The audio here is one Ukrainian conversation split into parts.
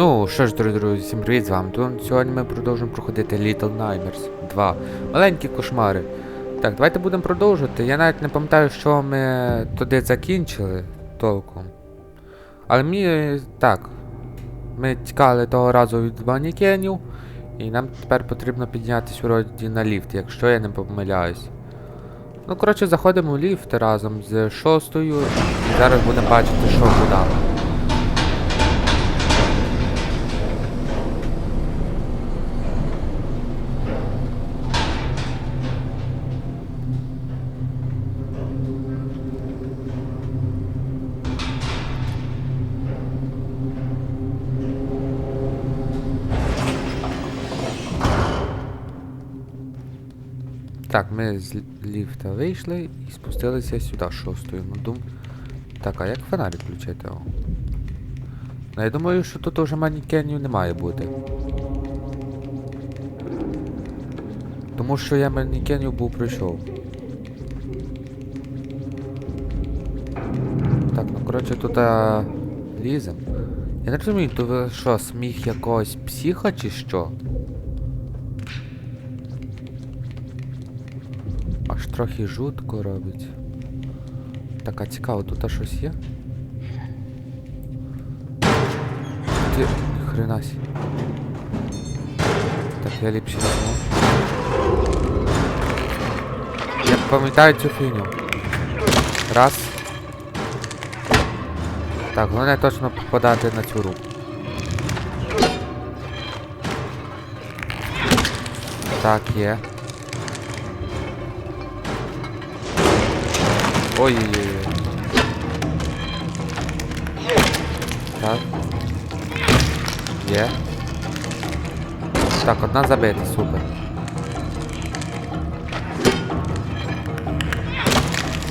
Ну, що ж, дорогі друзі, всім привіт, з вами Тун. Сьогодні ми продовжуємо проходити Little Nightmares 2. Маленькі кошмари. Так, давайте будемо продовжувати. Я навіть не пам'ятаю, що ми туди закінчили толком. Але мені так. Ми тікали того разу від манікенів. І нам тепер потрібно піднятися вроді на ліфт, якщо я не помиляюсь. Ну, коротше, заходимо в ліфт разом з шостою. І зараз будемо бачити, що куди. Так, ми з ліфта вийшли і спустилися сюди шостою. Ну дум. Так, а як фонарик включити? О. Ну, я думаю, що тут уже манікенів не має бути. Тому що я манікенів був пройшов. Так, ну коротше тут а, лізем. Я не розумію, то ви що, сміх якогось психа чи що? Аж трохи жутко робить. Так, а цікаво, тут щось є? Ти хрена сі. Так, я ліпше візьму. Я пам'ятаю цю фігню. Раз. Так, головне точно попадати на цю руку. Так, є. Ой-ой-ой. Так. Є. Так, одна забита, супер.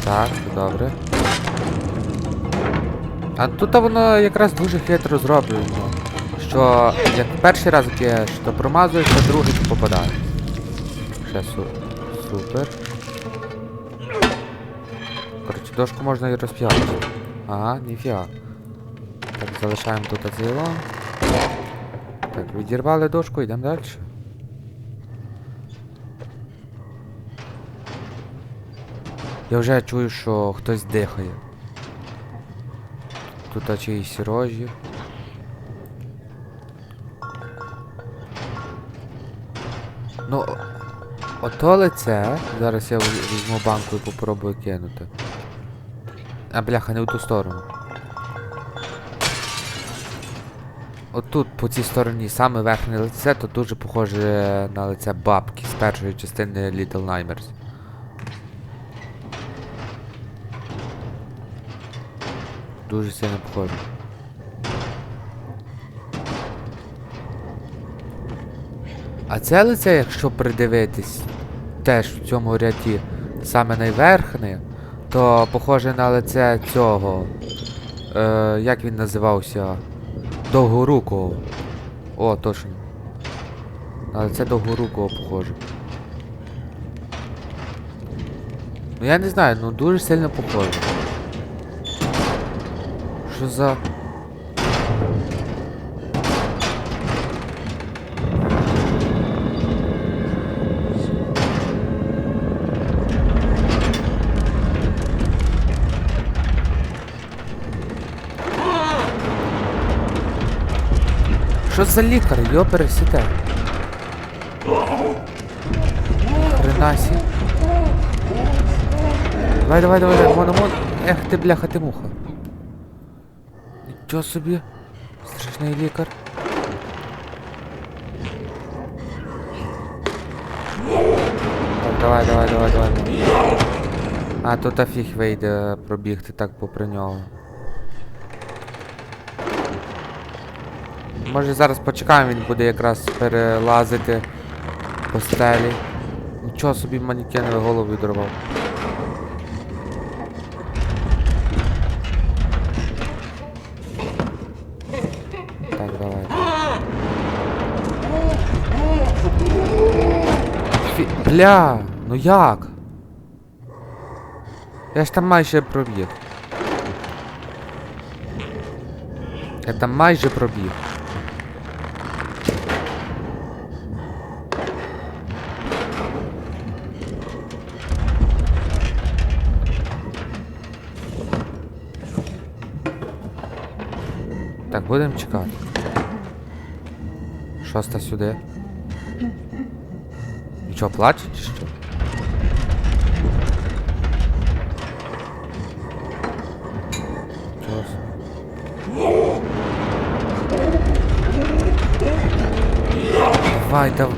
Так, добре. А тут воно якраз дуже хитро зроблено. Що як перший раз б'єш, то промазуєш, а другий попадає. Ще су супер. Дошку можна і розп'яти. Ага, ніфіга. Так, залишаємо тут азило. Так, відірвали дошку, йдемо далі. Я вже чую, що хтось дихає. Тут чиїсь рожі. Ну, ото лице. Зараз я візьму банку і попробую кинути. А бляха, не в ту сторону. Отут, по цій стороні, саме верхнє лице, то дуже похоже на лице бабки з першої частини Little Nightmares. Дуже сильно похоже. А це лице, якщо придивитись, теж в цьому ряді саме найверхне, то похоже на лице цього. Е, як він називався? Довгорукого. О, точно. На лице довгорукого похоже. Ну я не знаю, ну дуже сильно похоже. Що за... Що за лікар? Йо пересіте. Хренасі. Давай, давай, давай, давай, моно, моно. Ех ти бляха, ти муха. Нічого собі. Страшний лікар. Так, давай, давай, давай, давай. А, тут афіг вийде пробігти так попри нього. Може зараз почекаємо, він буде якраз перелазити по стелі. Нічого собі манекенове голову відрубав. Так, давай. Фі... Бля, ну як? Я ж там майже пробіг. Я там майже пробіг. Будемо чекати. Шоста сюди. І що, плаче чи що? Собі? Давай.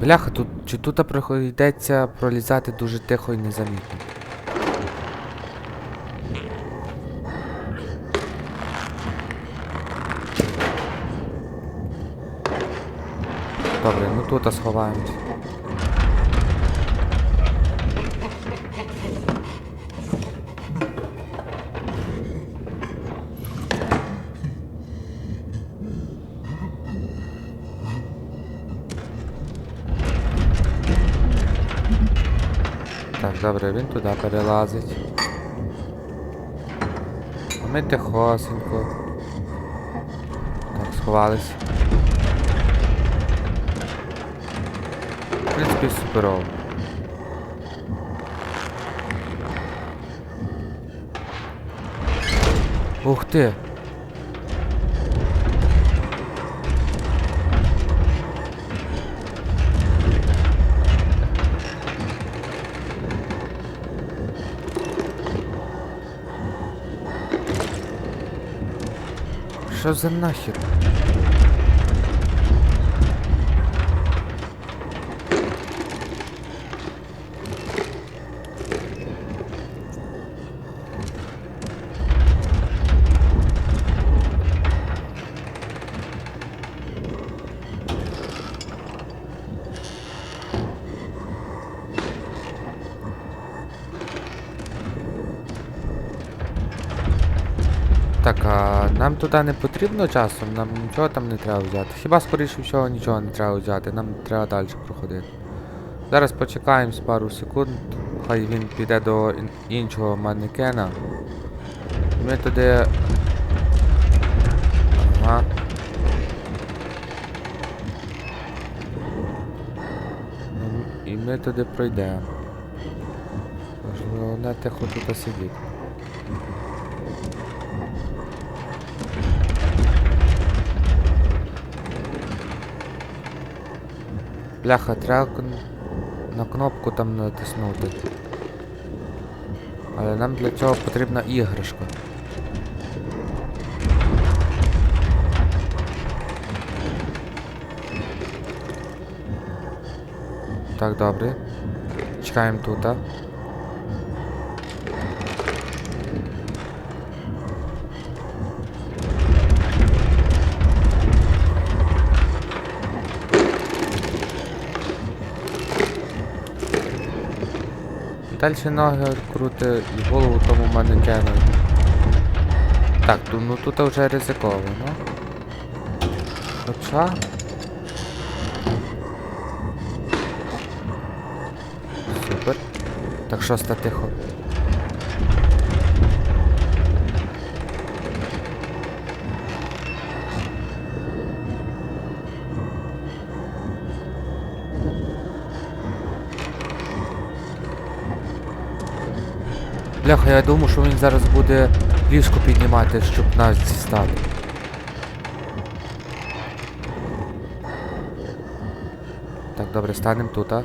Бляха, тут чи тут приходиться пролізати дуже тихо і незамітно. Добре, ну тут сховаємось. Так, добре, він туди перелазить. А ми тихосенько. Так, сховались. В принципі, суперово. Ух ти! Що за нахер? Так, а нам туди не потрібно часом, нам нічого там не треба взяти. Хіба скоріше всього нічого не треба взяти, нам треба далі проходити. Зараз почекаємо з пару секунд, хай він піде до іншого манекена. Ми туди. Ага. І ми туди пройдемо. Головне тихо тут сидіти. Бляха, треба на кнопку там натиснути. Але нам для цього потрібна іграшка. Так, добре. Чекаємо тут. а. Далі ноги крути і голову тому манекену. Так, ну тут вже ризиковано. Хоча. Супер. Так шоста тихо. Бляха, я думав, що він зараз буде ліжко піднімати, щоб нас дістати. Так, добре, станемо тут, а?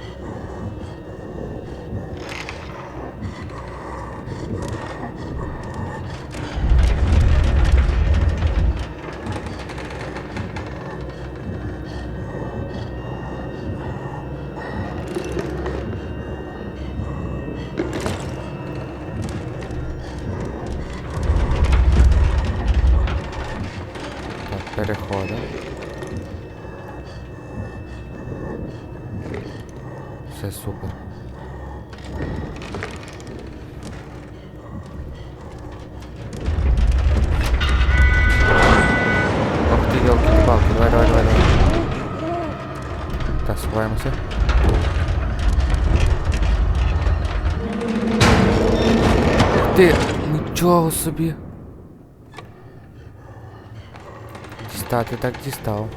нічого собі. Дістати так дістав.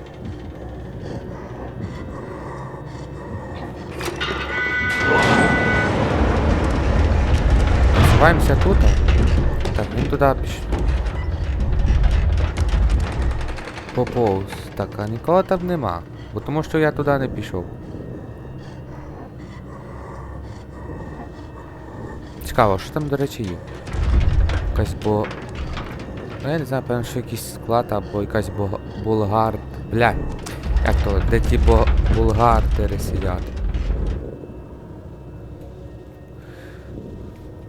Сховаємося тут. Так, він туди пішов. поповз. Так, а нікого там нема. Бо тому що я туди не пішов. Цікаво, що там, до речі, є? Якась бо. Ну я не знаю, певно, що якийсь склад або якась бо... булгар. Бля. Як то, де ті бо... булгартери сидять.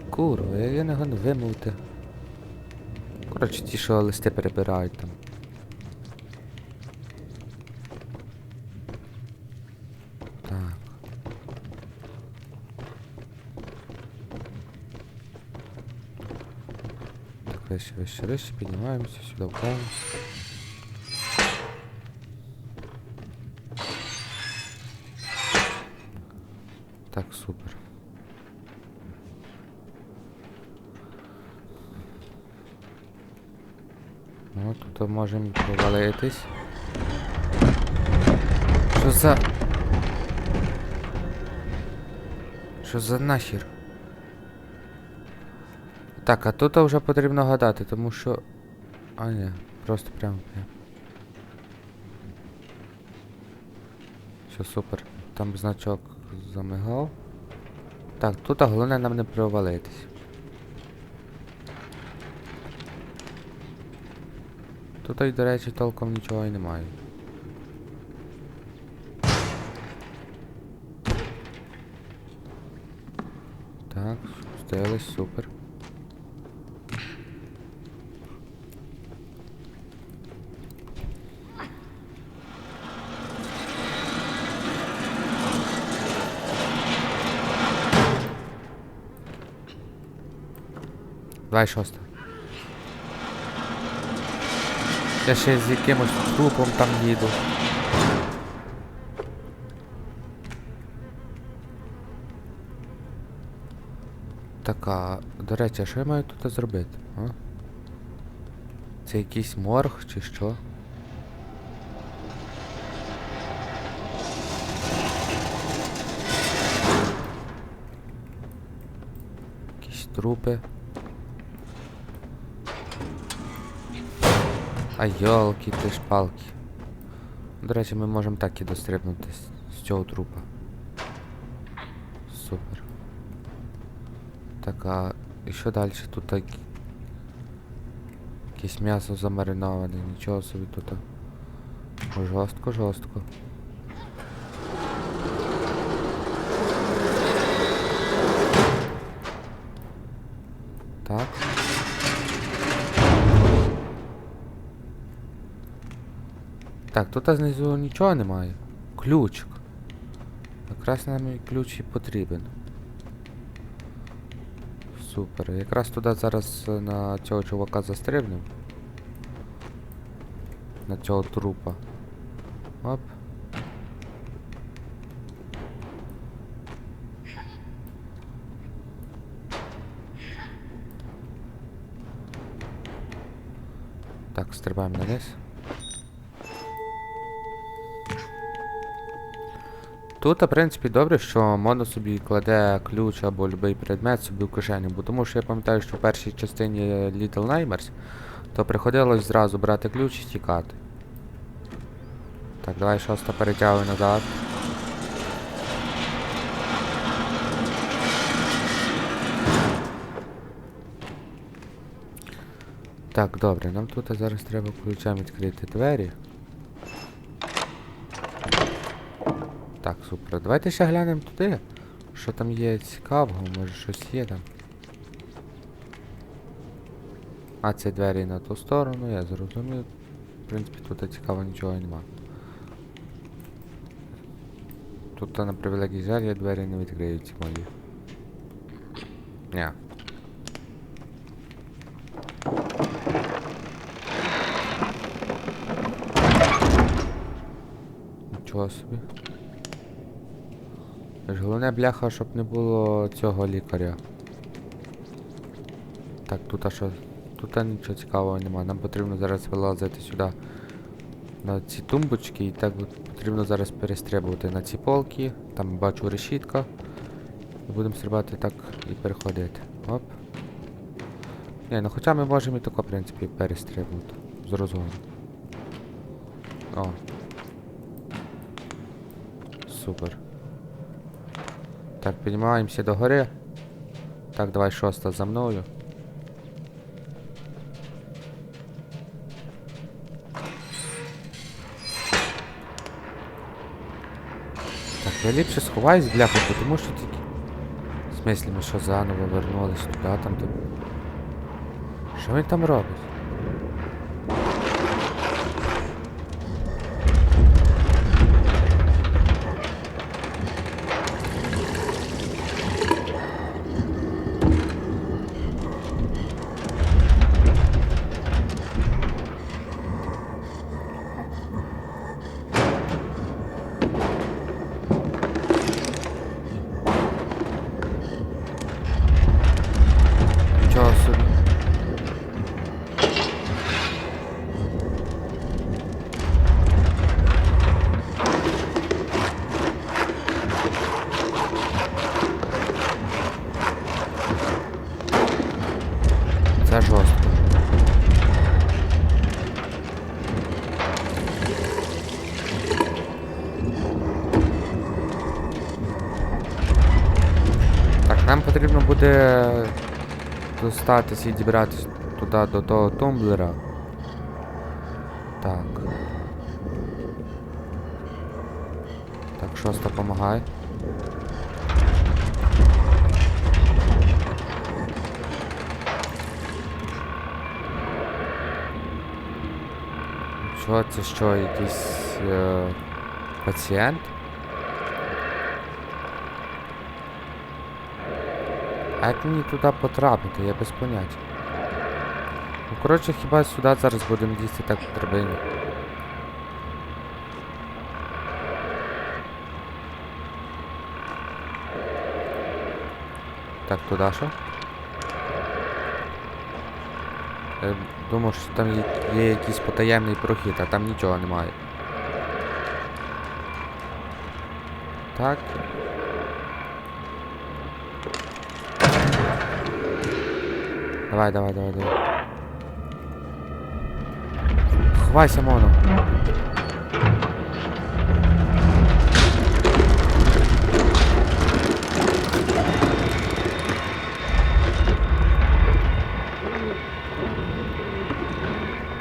Курва, я, не гану вимовити. Коротше, ті, що листи перебирають там. Так, вище, вище, вище, піднімаємося сюди. Так, супер. Ну, тут можемо провалитись. Що за... Що за нахер? Так, а тут вже потрібно гадати, тому що... А ні, просто прямо. Все, супер. Там значок замигав. Так, тут головне нам не провалитись. Тут, і, до речі, толком нічого і немає. Так, спустились, супер. Давай шоста. Я ще з якимось трупом там їду. Так, а, до речі, а що я маю тут зробити? А? Це якийсь морг чи що? Якісь трупи. А йолки ти ж палки. До речі, ми можемо так і дострибнути з, цього трупа. Супер. Так, а і що далі? Тут так... Якесь м'ясо замариноване, нічого собі тут. Жорстко, жорстко. Тут знизу нічого немає. Ключик. Якраз нам ключ і потрібен. Супер. Якраз туди зараз е, на цього чувака застрибнемо. На цього трупа. Оп. Так, стрибаємо на низ. Тут, в принципі, добре, що Моно собі кладе ключ або будь-який предмет собі в кишеню, бо тому що я пам'ятаю, що в першій частині Little Nightmares, то приходилось зразу брати ключ і тікати. Так, давай шоста перетягуй назад. Так, добре, нам тут зараз треба ключем відкрити двері. Так, супер. Давайте ще глянемо туди. Що там є цікавого, може щось є там. А, це двері на ту сторону, я зрозумів. В принципі, тут цікаво нічого нема. Тут на превеликий жаль, я двері не відкриються мої. Ні. Нічого собі. Ж Головне бляха, щоб не було цього лікаря. Так, тут а що? Тут нічого цікавого нема. Нам потрібно зараз вилазити сюди на ці тумбочки і так потрібно зараз перестрибувати на ці полки. Там бачу решітка. І будемо стрибати так і переходити. Оп. Ні, ну хоча ми можемо і тако, в принципі, перестрибнути. З. О. Супер. Так, піднімаємося до гори. Так, давай шоста за мною. Так, я ліпше сховаюсь, бляха, тому що тільки. В смислі, ми що заново вернулись туди, там. Що він там робить? Нам потрібно буде достатися і дібратися туди до того тумблера. Так. Так, шоста помагай. Що це що, якийсь е, пацієнт? А як мені туди потрапити, я без поняття. Ну, коротше, хіба сюди зараз будемо дійти так по. Так, туди що? Я думав, що там є, є якийсь потаємний прохід, а там нічого немає. Так. Давай, давай, давай, давай. Ховайся, моно.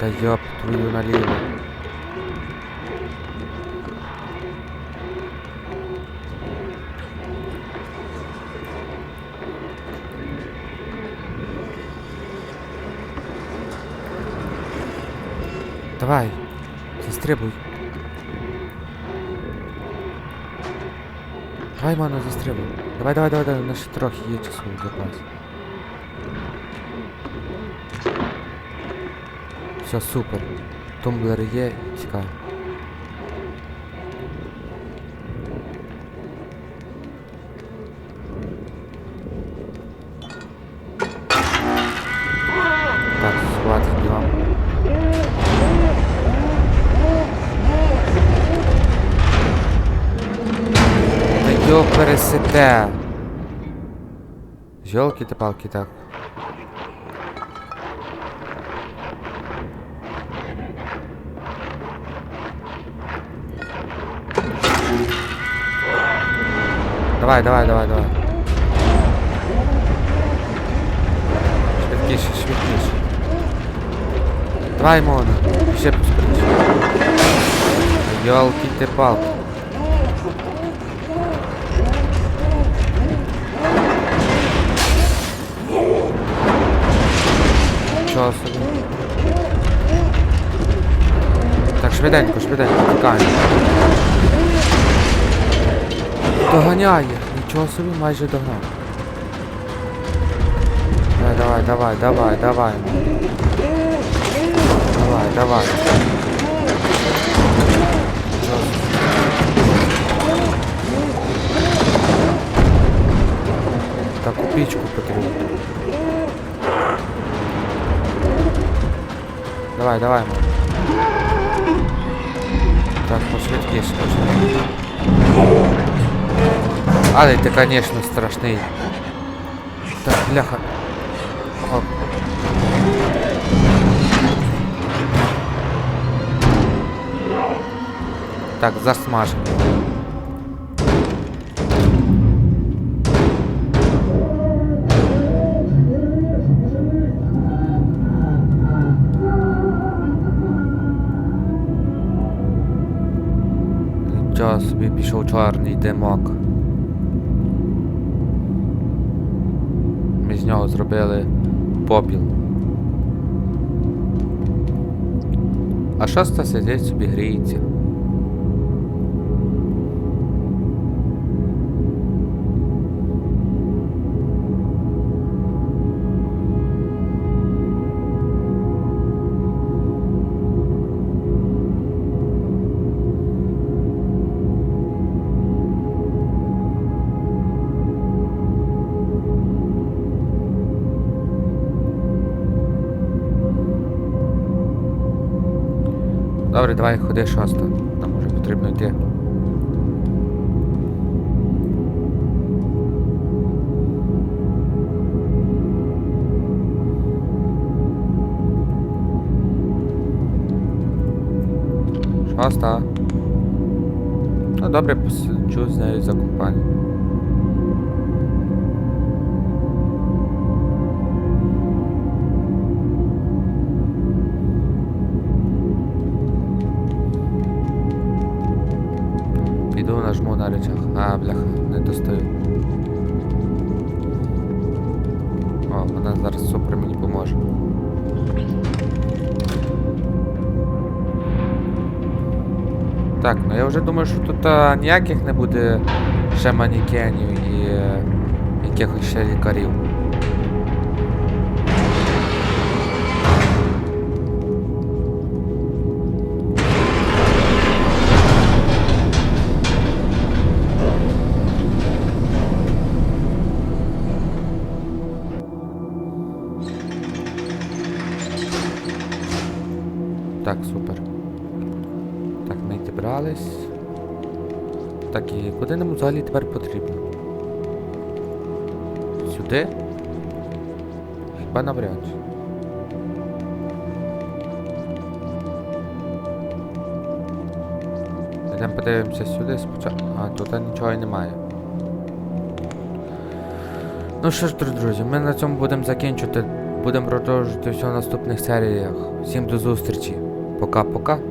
Да ёб твою налево. Давай, застрибуй. Давай, мано, застрибуй. Давай, давай, давай, давай, у нас ще трохи є часу запас. Все, супер. Тумблер є, тікай. Так, схватить ділам. Та йо пересете. Жолки-то палки так. Давай, давай, давай, давай. Швидкіше, швидкіше. Давай, Мона. Ще поскоріше. Йолки ти палки. Чого собі? Так, швиденько, швиденько, тікаємо. Доганяє! Нічого собі майже догнав. Давай, давай, давай, давай, давай. Давай, давай. Нічого. Таку пічку потрібно. Давай, давай, мам. Так, пошвидкіше, пошвидкіше. Але ти, конечно, страшний. Так, бляха. Оп. Так, засмажені. Нічого собі пішов чорний димок. Ми з нього зробили попіл. А шоста сидить собі гріється. Добре, давай ходи шоста. Нам може потрібно йти. Шоста. Ну добре, посиджу з нею за компанію. Нажму речах. А, бляха, не достаю. О, вона зараз супер мені поможе. Так, ну я вже думаю, що тут а, ніяких не буде ще манікенів і е, якихось ще лікарів. Так, супер. Так, ми зібрались. Так, і куди нам взагалі тепер потрібно? Сюди? Хіба навряд. Йдемо подивимося сюди спочатку. А, тут нічого і немає. Ну що ж, др- друзі, ми на цьому будемо закінчувати. Будемо продовжувати все в наступних серіях. Всім до зустрічі. Пока-пока.